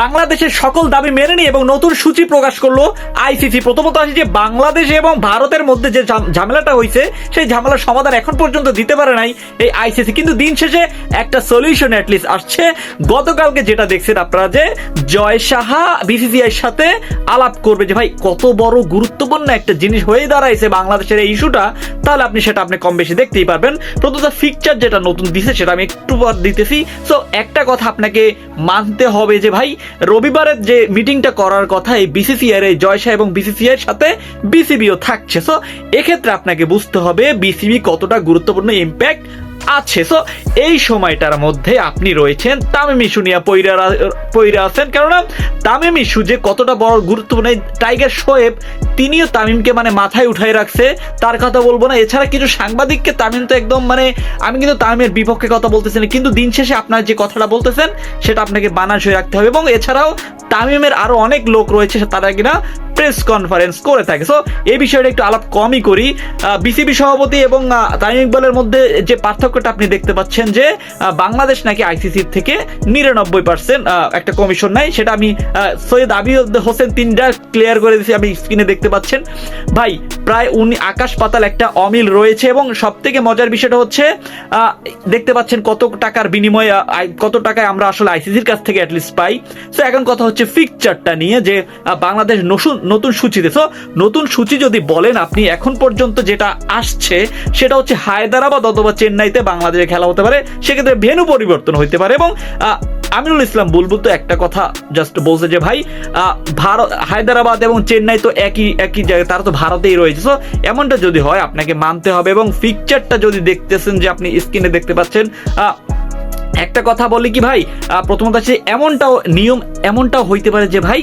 বাংলাদেশের সকল দাবি মেনে নিয়ে এবং নতুন সূচি প্রকাশ করল আইসিসি। প্রথমত আসি যে বাংলাদেশ এবং ভারতের মধ্যে যে ঝামেলাটা হয়েছে সেই ঝামেলার সমাধান এখন পর্যন্ত দিতে পারে নাই এই আইসিসি। কিন্তু দিন শেষে একটা সলিউশন অ্যাটলিস্ট আসছে। গতকালকে যেটা দেখছেন আপনারা যে জয় সাহা বিসিসিআই সাথে আলাপ করবে যে, ভাই, কত বড় গুরুত্বপূর্ণ একটা জিনিস হয়ে দাঁড়াইছে বাংলাদেশের এই ইস্যুটা তাহলে আপনি সেটা আপনি কম বেশি দেখতেই পারবেন। প্রথমত ফিকচার যেটা নতুন দিছে, সেটা আমি একটু পর দিতেছি। সো একটা কথা আপনাকে মানতে হবে যে ভাই, রবিবারের যে মিটিংটা করার কথা, এই বিসিসিআই এই জয়সা এবং বিসিসিআই সাথে বিসিবিও থাকছে। সো এক্ষেত্রে আপনাকে বুঝতে হবে বিসিবি কতটা গুরুত্বপূর্ণ ইম্প্যাক্ট আছে। সো এই সময়টার মধ্যে আপনি রয়েছেন তামিম ইস্যু নিয়ে পৈরা পৈরা আছেন। কেননা, তামিম ইস্যু যে কতটা বড় গুরুত্বপূর্ণ টাইগার শোয়েব তিনিও তামিমকে মানে মাথায় উঠাই রাখছে। তার কথা বলব না। এছাড়া কিছু সাংবাদিককে তামিম তো একদম মানে আমি কিন্তু তামিমের বিপক্ষে কথা বলতেছি না। কিন্তু দিন শেষে আপনার যে কথাটা বলতেছেন, সেটা আপনাকে বানাসই রাখতে হবে। এবং এছাড়াও তামিমের আরও অনেক লোক রয়েছে তারা কিনা প্রেস কনফারেন্স করে থাকে। সো এই বিষয়টা একটু আলাপ কমই করি। বিসিবি সভাপতি এবং তামিম ইকবালের মধ্যে যে পার্থক্যটা আপনি দেখতে পাচ্ছেন যে বাংলাদেশ নাকি আইসিসির থেকে নিরানব্বই পার্সেন্ট একটা কমিশন নাই সেটা আমি সৈয়দ আবিদ হোসেন তিনটা ক্লিয়ার করে দিয়েছি। আমি স্ক্রিনে দেখতে পাচ্ছেন। ভাই, প্রায় উনি আকাশ পাতাল একটা অমিল রয়েছে এবং সব থেকে মজার বিষয়টা হচ্ছে দেখতে পাচ্ছেন কত টাকার বিনিময়ে কত টাকায় আমরা আসলে আইসিসির কাছ থেকে অ্যাটলিস্ট পাই। সো এখন কথা হচ্ছে ফিকচারটা নিয়ে যে বাংলাদেশ নতুন নতুন সূচিতে। সো নতুন সূচি যদি বলেন আপনি, এখন পর্যন্ত যেটা আসছে, সেটা হচ্ছে হায়দ্রাবাদ অথবা চেন্নাইতে বাংলাদেশে খেলা হতে পারে। সেক্ষেত্রে ভেনু পরিবর্তন হতে পারে এবং আহ, আমিনুল ইসলাম বুলবুল তো একটা কথা জাস্ট বলছে যে ভাই ভারত হায়দ্রাবাদ এবং চেন্নাই তো একই একই জায়গায় তারা তো ভারতেই রয়েছে। সো এমনটা যদি হয় আপনাকে মানতে হবে এবং পিকচারটা যদি দেখতেছেন যে আপনি স্ক্রিনে দেখতে পাচ্ছেন একটা কথা বলি কি ভাই প্রথমত আছে এমনটাও নিয়ম এমনটাও হইতে পারে যে ভাই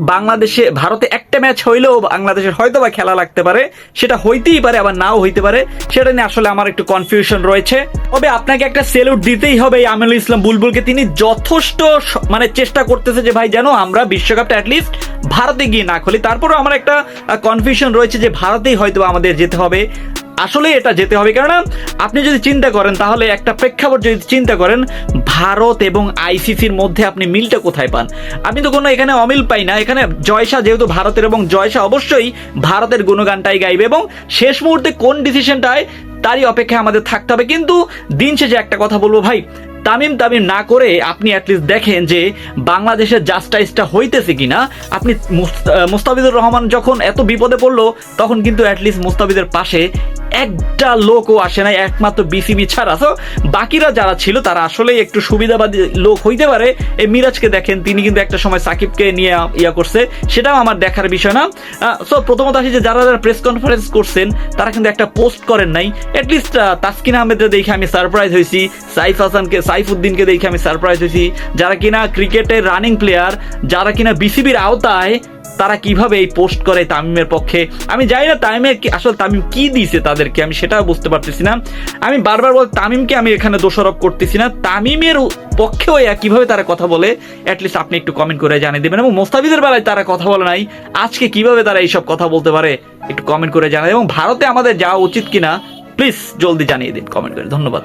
বাংলাদেশে ভারতে একটা ম্যাচ হইলেও বাংলাদেশের হয়তো বা খেলা লাগতে পারে, সেটা হইতেই পারে, আবার নাও হইতে পারে, সেটা নিয়ে আসলে আমার একটু কনফিউশন রয়েছে। তবে আপনাকে একটা সেলুট দিতেই হবে এই আমিনুল ইসলাম বুলবুলকে। তিনি যথেষ্ট মানে চেষ্টা করতেছে যে ভাই যেন আমরা বিশ্বকাপটা অ্যাটলিস্ট ভারতে গিয়ে না খুলি। তারপরেও আমার একটা কনফিউশন রয়েছে যে ভারতেই হয়তো আমাদের যেতে হবে। আসলে এটা যেতে হবে, কেননা আপনি যদি চিন্তা করেন, তাহলে একটা প্রেক্ষাপট যদি চিন্তা করেন, ভারত এবং আইসিসির মধ্যে আপনি মিলটা কোথায় পান? আমি তো কোনো এখানে অমিল পাই না, এখানে জয়সা যেহেতু ভারতের এবং জয়সা অবশ্যই ভারতের গুণগানটাই গাইবে এবং শেষ মুহূর্তে কোন ডিসিশনটায় তারই অপেক্ষায় আমাদের থাকতে হবে। কিন্তু দিন শেষে একটা কথা বলব ভাই, তামিম তামিম না করে আপনি অ্যাটলিস্ট দেখেন যে বাংলাদেশের জাস্টাইসটা হইতেছে কিনা। আপনি মুস্তাফিজুর রহমান যখন এত বিপদে পড়ল, তখন কিন্তু অ্যাটলিস্ট মুস্তাফিজের পাশে একটা লোকও আসে নাই, একমাত্র বিসিবি ছাড়া। তো বাকিরা যারা ছিল, তারা আসলে একটু সুবিধাবাদী লোক হইতে পারে। এই মিরাজকে দেখেন, তিনি কিন্তু একটা সময় সাকিবকে নিয়ে ইয়া করছে। সেটাও আমার দেখার বিষয় না। সো প্রথমত আসি যে, যারা যারা প্রেস কনফারেন্স করছেন, তারা কিন্তু একটা পোস্ট করেন নাই। অ্যাটলিস্ট তাসকিন আহমেদকে দেখে আমি সারপ্রাইজ হয়েছি। সাইফ হাসানকে সাইফুদ্দিনকে দেখে আমি সারপ্রাইজ হয়েছি। যারা কিনা ক্রিকেটের রানিং প্লেয়ার যারা কিনা বিসিবির আওতায় তারা কীভাবে এই পোস্ট করে তামিমের পক্ষে? আমি জানি না তামিমের আসলে তামিম কি দিয়েছে তাদেরকে, আমি সেটাও বুঝতে পারতেছি না। আমি বারবার বল তামিমকে আমি এখানে দোষারোপ করতেছি না। তামিমের পক্ষেও কীভাবে তারা কথা বলে? অ্যাটলিস্ট আপনি একটু কমেন্ট করে জানিয়ে দেবেন। এবং মোস্তাফিজের বেলায় তারা কথা বলে নাই। আজকে কীভাবে তারা এইসব কথা বলতে পারে, একটু কমেন্ট করে জানায় এবং ভারতে আমাদের যাওয়া উচিত কিনা প্লিজ জলদি জানিয়ে দিন কমেন্ট করে। ধন্যবাদ।